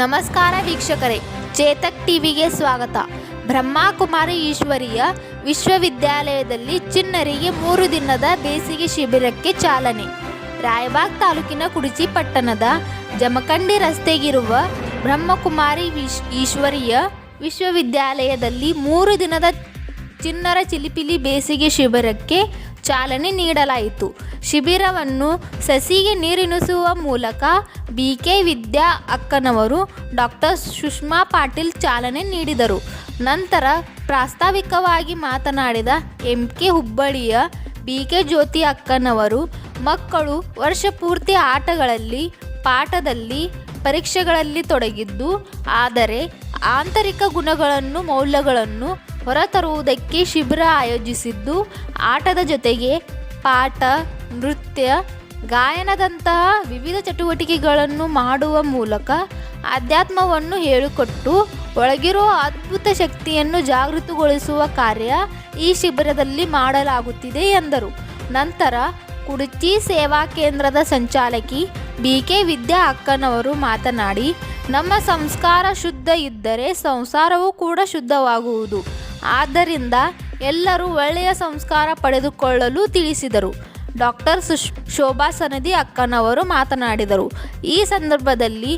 ನಮಸ್ಕಾರ ವೀಕ್ಷಕರೇ, ಚೇತಕ್ ಟಿವಿಗೆ ಸ್ವಾಗತ. ಬ್ರಹ್ಮಕುಮಾರಿ ಈಶ್ವರಿಯ ವಿಶ್ವವಿದ್ಯಾಲಯದಲ್ಲಿ ಚಿನ್ನರಿಗೆ ಮೂರು ದಿನದ ಬೇಸಿಗೆ ಶಿಬಿರಕ್ಕೆ ಚಾಲನೆ. ರಾಯಬಾಗ್ ತಾಲೂಕಿನ ಕುಡಿಚಿ ಪಟ್ಟಣದ ಜಮಖಂಡಿ ರಸ್ತೆಗಿರುವ ಬ್ರಹ್ಮಕುಮಾರಿ ವಿಶ್ ಈಶ್ವರಿಯ ವಿಶ್ವವಿದ್ಯಾಲಯದಲ್ಲಿ ಮೂರು ದಿನದ ಚಿಣ್ಣರ ಚಿಲಿಪಿಲಿ ಬೇಸಿಗೆ ಶಿಬಿರಕ್ಕೆ ಚಾಲನೆ ನೀಡಲಾಯಿತು. ಶಿಬಿರವನ್ನು ಸಸಿಗೆ ನೀರಿನಿಸುವ ಮೂಲಕ ಬಿ ಕೆ ವಿದ್ಯಾ ಅಕ್ಕನವರು ಡಾಕ್ಟರ್ ಸುಷ್ಮಾ ಪಾಟೀಲ್ ಚಾಲನೆ ನೀಡಿದರು. ನಂತರ ಪ್ರಾಸ್ತಾವಿಕವಾಗಿ ಮಾತನಾಡಿದ ಎಂ. ಕೆ. ಹುಬ್ಬಳ್ಳಿಯ ಬಿ ಕೆ ಜ್ಯೋತಿ ಅಕ್ಕನವರು, ಮಕ್ಕಳು ವರ್ಷ ಪೂರ್ತಿ ಆಟಗಳಲ್ಲಿ, ಪಾಠದಲ್ಲಿ, ಪರೀಕ್ಷೆಗಳಲ್ಲಿ ತೊಡಗಿದ್ದು, ಆದರೆ ಆಂತರಿಕ ಗುಣಗಳನ್ನು, ಮೌಲ್ಯಗಳನ್ನು ಹೊರತರುವುದಕ್ಕೆ ಶಿಬಿರ ಆಯೋಜಿಸಿದ್ದು, ಆಟದ ಜೊತೆಗೆ ಪಾಠ, ನೃತ್ಯ, ಗಾಯನದಂತಹ ವಿವಿಧ ಚಟುವಟಿಕೆಗಳನ್ನು ಮಾಡುವ ಮೂಲಕ ಆಧ್ಯಾತ್ಮವನ್ನು ಹೇಳಿಕೊಟ್ಟು, ಒಳಗಿರೋ ಅದ್ಭುತ ಶಕ್ತಿಯನ್ನು ಜಾಗೃತಗೊಳಿಸುವ ಕಾರ್ಯ ಈ ಶಿಬಿರದಲ್ಲಿ ಮಾಡಲಾಗುತ್ತಿದೆ ಎಂದರು. ನಂತರ ಕುಡುಚಿ ಸೇವಾ ಕೇಂದ್ರದ ಸಂಚಾಲಕಿ ಬಿ ಕೆ ವಿದ್ಯಾ ಅಕ್ಕನವರು ಮಾತನಾಡಿ, ನಮ್ಮ ಸಂಸ್ಕಾರ ಶುದ್ಧ ಇದ್ದರೆ ಸಂಸಾರವೂ ಕೂಡ ಶುದ್ಧವಾಗುವುದು. ಆದ್ದರಿಂದ ಎಲ್ಲರೂ ಒಳ್ಳೆಯ ಸಂಸ್ಕಾರ ಪಡೆದುಕೊಳ್ಳಲು ತಿಳಿಸಿದರು. ಡಾಕ್ಟರ್ ಸುಶ್ ಶೋಭಾ ಸನದಿ ಅಕ್ಕನವರು ಮಾತನಾಡಿದರು. ಈ ಸಂದರ್ಭದಲ್ಲಿ